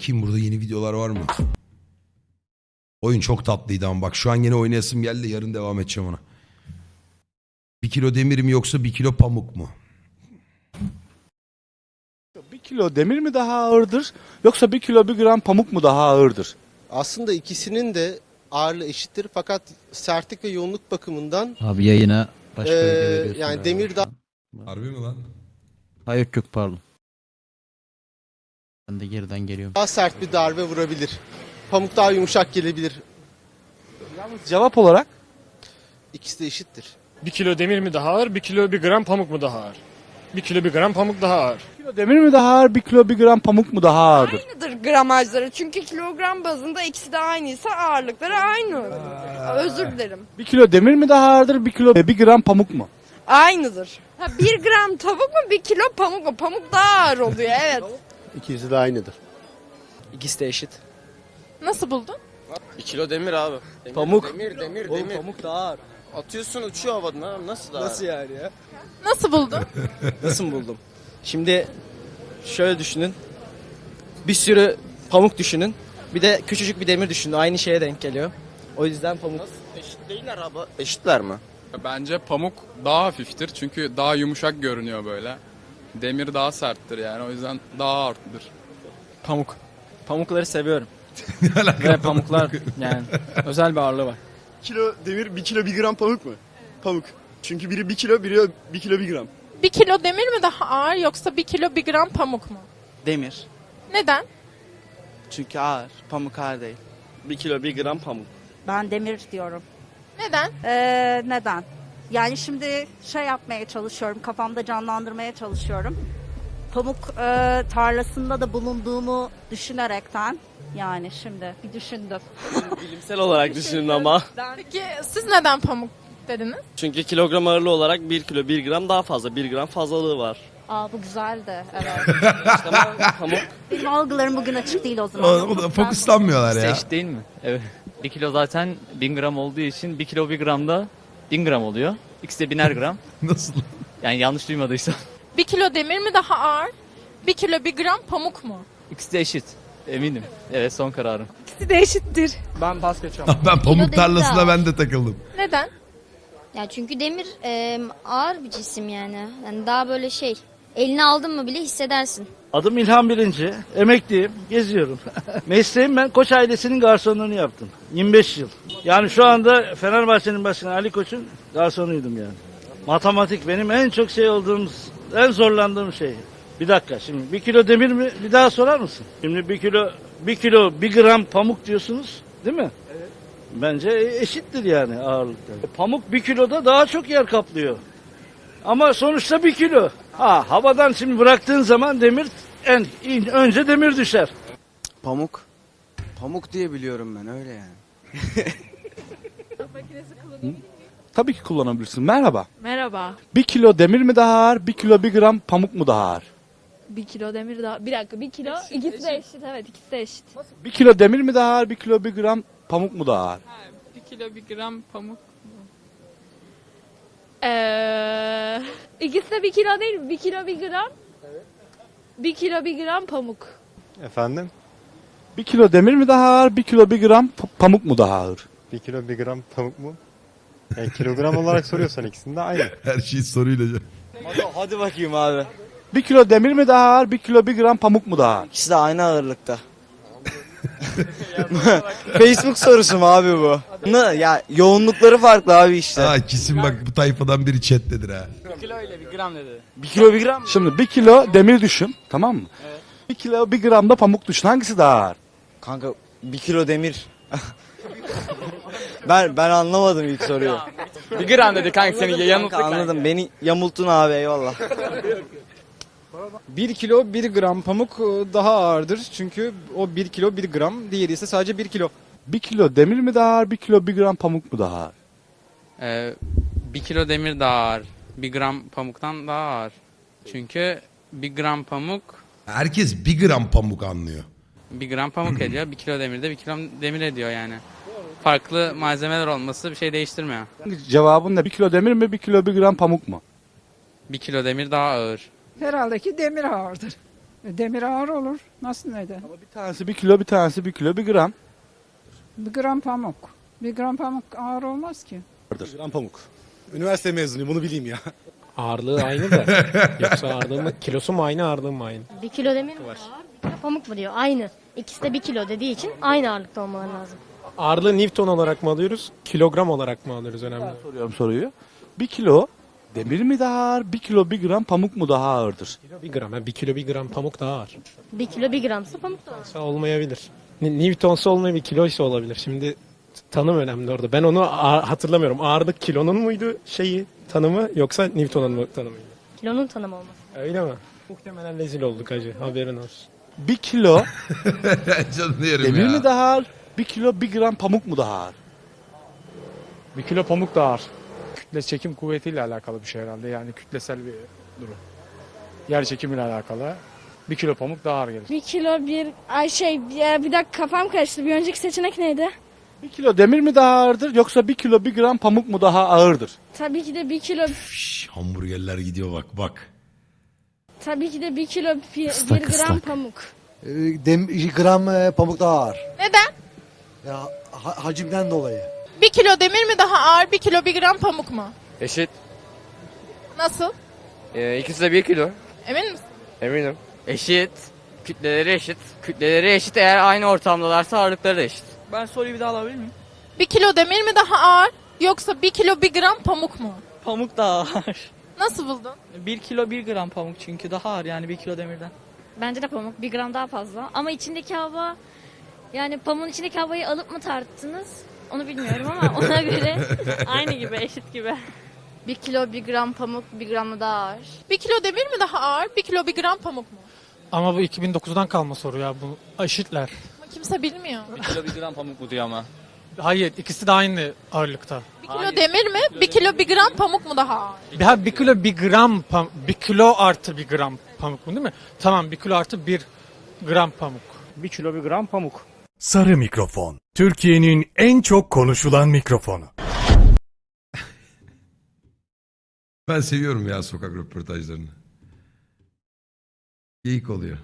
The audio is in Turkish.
Bakayım burada yeni videolar var mı? Oyun çok tatlıydı ama bak şu an yine oynayasım geldi yarın devam edeceğim ona. Bir kilo demir mi yoksa bir kilo pamuk mu? Bir kilo demir mi daha ağırdır yoksa bir kilo bir gram pamuk mu daha ağırdır? Aslında ikisinin de ağırlığı eşittir fakat sertlik ve yoğunluk bakımından Abi yayına başka Ee, yani demir daha Harbi mi lan? Hayır yok pardon. Ben de geriden geliyorum. daha sert bir darbe vurabilir. Pamuk daha yumuşak gelebilir. Cevap olarak İkisi de eşittir. Bir kilo demir mi daha ağır, bir kilo bir gram pamuk mu daha ağır? Bir kilo bir gram pamuk daha ağır. bir kilo demir mi daha ağır bir kilo bir gram pamuk mu daha ağırdır? Aynıdır gramajları. Çünkü kilogram bazında ikisi de aynıysa ağırlıkları aynı. Özür dilerim. Bir kilo demir mi daha ağırdır bir kilo bir gram pamuk mu? Aynıdır. Ha, bir gram tavuk mu bir kilo pamuk mu? Pamuk daha ağır oluyor evet. İkisi de aynıdır. İkisi de eşit. Nasıl buldun? 1 kilo demir abi. Demir, Pamuk. Demir demir Oğlum demir. pamuk daha ağır. Atıyorsun uçuyor havadan abi nasıl daha? Nasıl yani ya? Nasıl buldun? Nasıl buldum? Şimdi şöyle düşünün. Bir sürü pamuk düşünün. Bir de küçücük bir demir düşünün. Aynı şeye denk geliyor. O yüzden pamuk. Eşit değiller abi. Eşitler mi? Bence pamuk daha hafiftir çünkü daha yumuşak görünüyor böyle. Demir daha serttir yani o yüzden daha ağırdır. Pamuk. Pamukları seviyorum. Ne alaka? Ve pamuklar yani özel bir ağırlığı var. kilo demir, bir kilo bir gram pamuk mu? Pamuk. Çünkü biri bir kilo, biri bir kilo bir gram. Bir kilo demir mi daha ağır yoksa bir kilo bir gram pamuk mu? Demir. Neden? Çünkü ağır. Pamuk ağır değil. Bir kilo bir gram pamuk. Ben demir diyorum. Neden? Ee, neden? Yani şimdi şey yapmaya çalışıyorum, kafamda canlandırmaya çalışıyorum. Pamuk e, tarlasında da bulunduğumu düşünerekten yani şimdi bir düşündüm. Bilimsel olarak düşünün ama. Peki siz neden pamuk dediniz? Çünkü kilogram ağırlığı olarak bir kilo bir gram daha fazla. Bir gram fazlalığı var. Aa bu güzeldi. Evet. İşte ama pamuk Benim algılarım bugün açık değil o zaman. O, o da fokuslanmıyorlar ya. Eşit değil mi? Evet. 1 kilo zaten 1000 gram olduğu için 1 kilo 1 gram da 1000 gram oluyor. İkisi de biner gram. Nasıl? Yani yanlış duymadıysam. Bir kilo demir mi daha ağır? Bir kilo bir gram pamuk mu? İkisi de eşit. Eminim. Evet son kararım. İkisi de eşittir. Ben pas geçiyorum. ben pamuk tarlasına ben de takıldım. Neden? Ya çünkü demir e, ağır bir cisim yani. Yani daha böyle şey. Eline aldın mı bile hissedersin. Adım İlhan Birinci. Emekliyim. Geziyorum. Mesleğim ben Koç ailesinin garsonluğunu yaptım. 25 yıl. Yani şu anda Fenerbahçe'nin başkanı Ali Koç'un garsonuydum yani. Matematik benim en çok şey olduğum, en zorlandığım şey. Bir dakika şimdi bir kilo demir mi? Bir daha sorar mısın? Şimdi bir kilo, bir kilo, bir gram pamuk diyorsunuz değil mi? Evet. Bence eşittir yani ağırlıkta. Pamuk bir kiloda daha çok yer kaplıyor. Ama sonuçta bir kilo. Ha havadan şimdi bıraktığın zaman demir en in- önce demir düşer. Pamuk. Pamuk diye biliyorum ben öyle yani. Tabii ki kullanabilirsin. Merhaba. Merhaba. Bir kilo demir mi daha ağır, bir kilo bir gram pamuk mu daha ağır? Bir kilo demir daha. Bir dakika bir kilo. ikisi de eşit evet ikisi de eşit. Bir kilo demir mi daha ağır, bir kilo bir gram pamuk mu daha ağır? Bir kilo bir gram pamuk. Ee, ikisi de bir kilo değil mi? Bir kilo bir gram. Bir kilo bir gram pamuk. Efendim? Bir kilo demir mi daha ağır, bir kilo bir gram pamuk mu daha ağır? Bir kilo bir gram pamuk mu? Yani kilogram olarak soruyorsan ikisini de aynı. Her şey soruyla. Hadi, hadi bakayım abi. Bir kilo demir mi daha ağır, bir kilo bir gram pamuk mu daha ağır? İkisi de aynı ağırlıkta. Facebook sorusu mu abi bu? Ne? Ya yoğunlukları farklı abi işte. Ha kesin bak bu tayfadan biri chat'tedir ha. kilo ile bir gram dedi. Bir kilo bir gram. Şimdi bir kilo demir düşün, tamam mı? Bir kilo bir gram da pamuk düşün. Hangisi daha ağır? Kanka bir kilo demir. ben ben anlamadım ilk soruyu. Bir gram dedi kanka seni Kanka, anladım. Beni yamulttun abi eyvallah. 1 kilo 1 gram pamuk e, daha ağırdır. Çünkü o 1 kilo 1 gram. Diğeri ise sadece 1 kilo. Bir kilo demir mi daha ağır, bir kilo bir gram pamuk mu daha ağır? Ee, bir kilo demir daha ağır. Bir gram pamuktan daha ağır. Çünkü bir gram pamuk Herkes bir gram pamuk anlıyor. bir gram pamuk ediyor. Bir kilo demir de bir kilo demir ediyor yani. Farklı malzemeler olması bir şey değiştirmiyor. Cevabın ne? Bir kilo demir mi, bir kilo bir gram pamuk mu? Bir kilo demir daha ağır. Herhalde ki demir ağırdır. Demir ağır olur. Nasıl neden? Bir tanesi bir kilo, bir tanesi bir kilo, bir gram. Bir gram pamuk. Bir gram pamuk ağır olmaz ki. Gram pamuk. Üniversite mezunuyum bunu bileyim ya. Ağırlığı aynı da. Yoksa ağırlığı mı, kilosu mu aynı ağırlığı mı aynı? Bir kilo demir mi ağır, bir kilo pamuk mu diyor. Aynı. İkisi de bir kilo dediği için aynı ağırlıkta olmaları lazım. Ağırlığı Newton olarak mı alıyoruz, kilogram olarak mı alıyoruz önemli? Soruyorum soruyu. Bir kilo demir mi daha ağır, bir kilo bir gram pamuk mu daha ağırdır? Bir gram, yani bir kilo bir gram pamuk daha ağır. Bir kilo bir gramsa pamuk da ağır. Olsa olmayabilir. Ni- Newton'sa olmayabilir, kiloysa olabilir. Şimdi tanım önemli orada. Ben onu hatırlamıyorum. Ağırlık kilonun muydu şeyi, tanımı yoksa Newton'un mu tanımıydı? Kilonun tanımı olması. Öyle mi? Muhtemelen rezil olduk hacı. Haberin olsun. Bir kilo Canını yerim demir ya. mi daha ağır, bir kilo bir gram pamuk mu daha ağır? Bir kilo pamuk da ağır. Kütle çekim kuvvetiyle alakalı bir şey herhalde. Yani kütlesel bir durum. Yer çekimiyle alakalı. Bir kilo pamuk daha ağır gelir. Bir kilo bir ay şey bir, bir dakika kafam karıştı. Bir önceki seçenek neydi? Bir kilo demir mi daha ağırdır yoksa bir kilo bir gram pamuk mu daha ağırdır? Tabii ki de bir kilo Şş, hamburgerler gidiyor bak bak. tabii ki de bir kilo bir, Islak, bir gram ıslak. pamuk. Dem gram pamuk daha ağır. Neden? Ya hacimden dolayı. Bir kilo demir mi daha ağır, bir kilo bir gram pamuk mu? Eşit. Nasıl? ikisi de 1 kilo. Emin misin? Eminim. Eşit. Kütleleri eşit. Kütleleri eşit eğer aynı ortamdalarsa ağırlıkları da eşit. Ben soruyu bir daha alabilir miyim? Bir kilo demir mi daha ağır, yoksa bir kilo bir gram pamuk mu? Pamuk daha ağır. Nasıl buldun? Bir kilo bir gram pamuk çünkü daha ağır yani bir kilo demirden. Bence de pamuk bir gram daha fazla. Ama içindeki hava yani pamuğun içindeki havayı alıp mı tarttınız? Onu bilmiyorum ama ona göre aynı gibi eşit gibi. Bir kilo bir gram pamuk bir gram daha ağır. Bir kilo demir mi daha ağır, bir kilo bir gram pamuk mu? Ama bu 2009'dan kalma soru ya. Bu eşitler. Ama kimse bilmiyor. 1 kilo 1 gram pamuk mu diyor ama. Hayır ikisi de aynı ağırlıkta. Bir kilo demir mi, bir kilo bir gram pamuk mu daha ağır? Bir, bir kilo bir gram pam- bir kilo artı bir gram pamuk mu değil mi? Tamam bir kilo artı bir gram pamuk. Bir kilo bir gram pamuk. Sarı mikrofon. Türkiye'nin en çok konuşulan mikrofonu. Ben seviyorum ya sokak röportajlarını. Geyik oluyor.